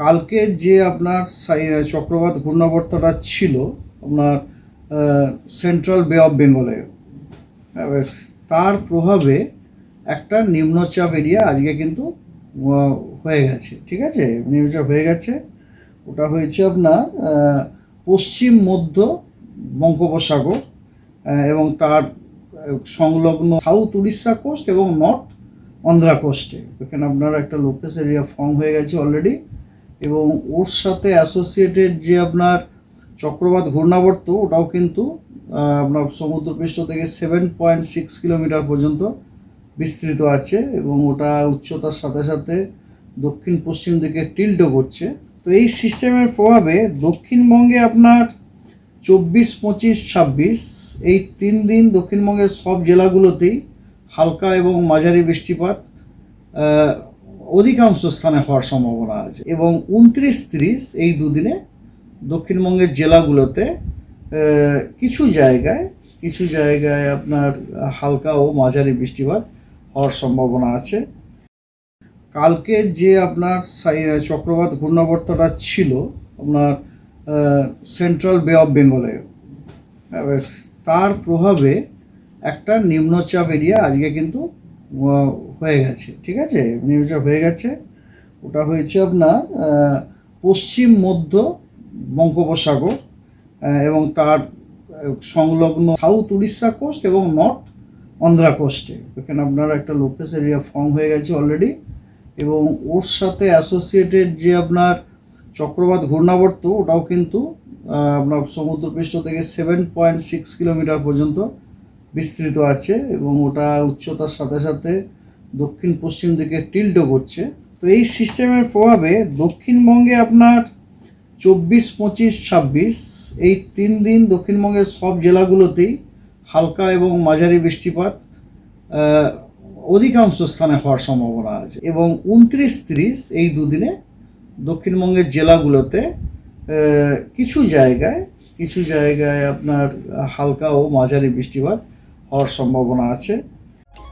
কালকে যে আপনার চক্রবাত ঘূর্ণাবর্তটা ছিল, আপনার সেন্ট্রাল বে অফ বেঙ্গলে তার প্রভাবে একটা নিম্নচাপ এরিয়া আজকে কিন্তু হয়ে গেছে, ঠিক আছে? নিম্নচাপ হয়ে গেছে। ওটা হয়েছে আপনার পশ্চিম মধ্য বঙ্গোপসাগর এবং তার সংলগ্ন সাউথ উড়িষ্যা কোস্ট এবং নর্থ অন্ধ্রা কোস্টে এখানে আপনার একটা লোকেস এরিয়া ফর্ম হয়ে গেছে অলরেডি এবং ওর সাথে অ্যাসোসিয়েটেড যে আপনার চক্রবাত ঘূর্ণাবর্ত, ওটাও কিন্তু আপনার সমুদ্রপৃষ্ঠ থেকে সেভেন পয়েন্ট সিক্স কিলোমিটার পর্যন্ত বিস্তৃত আছে এবং ওটা উচ্চতার সাথে সাথে দক্ষিণ পশ্চিম দিকে টিল্টও করছে। তো এই সিস্টেমের প্রভাবে দক্ষিণবঙ্গে আপনার চব্বিশ, পঁচিশ, ছাব্বিশ, এই তিন দিন দক্ষিণবঙ্গের সব জেলাগুলোতেই হালকা এবং মাঝারি বৃষ্টিপাত অধিকাংশ স্থানে হওয়ার সম্ভাবনা আছে। এবং উনত্রিশ তিরিশ এই দুদিনে দক্ষিণবঙ্গের জেলাগুলোতে কিছু জায়গায় কিছু জায়গায় আপনার হালকা ও মাঝারি বৃষ্টিপাত হওয়ার সম্ভাবনা আছে। কালকে যে আপনার চক্রবাত ঘূর্ণাবর্তটা ছিল, আপনার সেন্ট্রাল বে অফ বেঙ্গলে তার প্রভাবে একটা নিম্নচাপ এরিয়া আজকে কিন্তু হয়ে গেছে, ঠিক আছে? নিম্নচাপ হয়ে গেছে। ওটা হয়েছে আপনার পশ্চিম মধ্য বঙ্গোপসাগর এবং তার সংলগ্ন সাউথ উড়িষ্যা কোস্ট এবং নর্থ অন্ধ্রা কোস্টে এখানে আপনার একটা লোকেস এরিয়া ফর্ম হয়ে গেছে অলরেডি এবং ওর সাথে অ্যাসোসিয়েটেড যে আপনার চক্রবাত ঘূর্ণাবর্ত, ওটাও কিন্তু আপনার সমুদ্রপৃষ্ঠ থেকে সেভেন পয়েন্ট সিক্স কিলোমিটার পর্যন্ত বিস্তৃত আছে এবং ওটা উচ্চতার সাথে সাথে দক্ষিণ পশ্চিম দিকে টিল্টও করছে। তো এই সিস্টেমের প্রভাবে দক্ষিণবঙ্গে আপনার চব্বিশ, পঁচিশ, ছাব্বিশ, এই তিন দিন দক্ষিণবঙ্গের সব জেলাগুলোতেই হালকা এবং মাঝারি বৃষ্টিপাত অধিকাংশ স্থানে হওয়ার সম্ভাবনা আছে। এবং উনত্রিশ, তিরিশ এই দুদিনে দক্ষিণবঙ্গের জেলাগুলোতে কিছু জায়গায় কিছু জায়গায় আপনার হালকা ও মাঝারি বৃষ্টিপাত হওয়ার সম্ভাবনা আছে।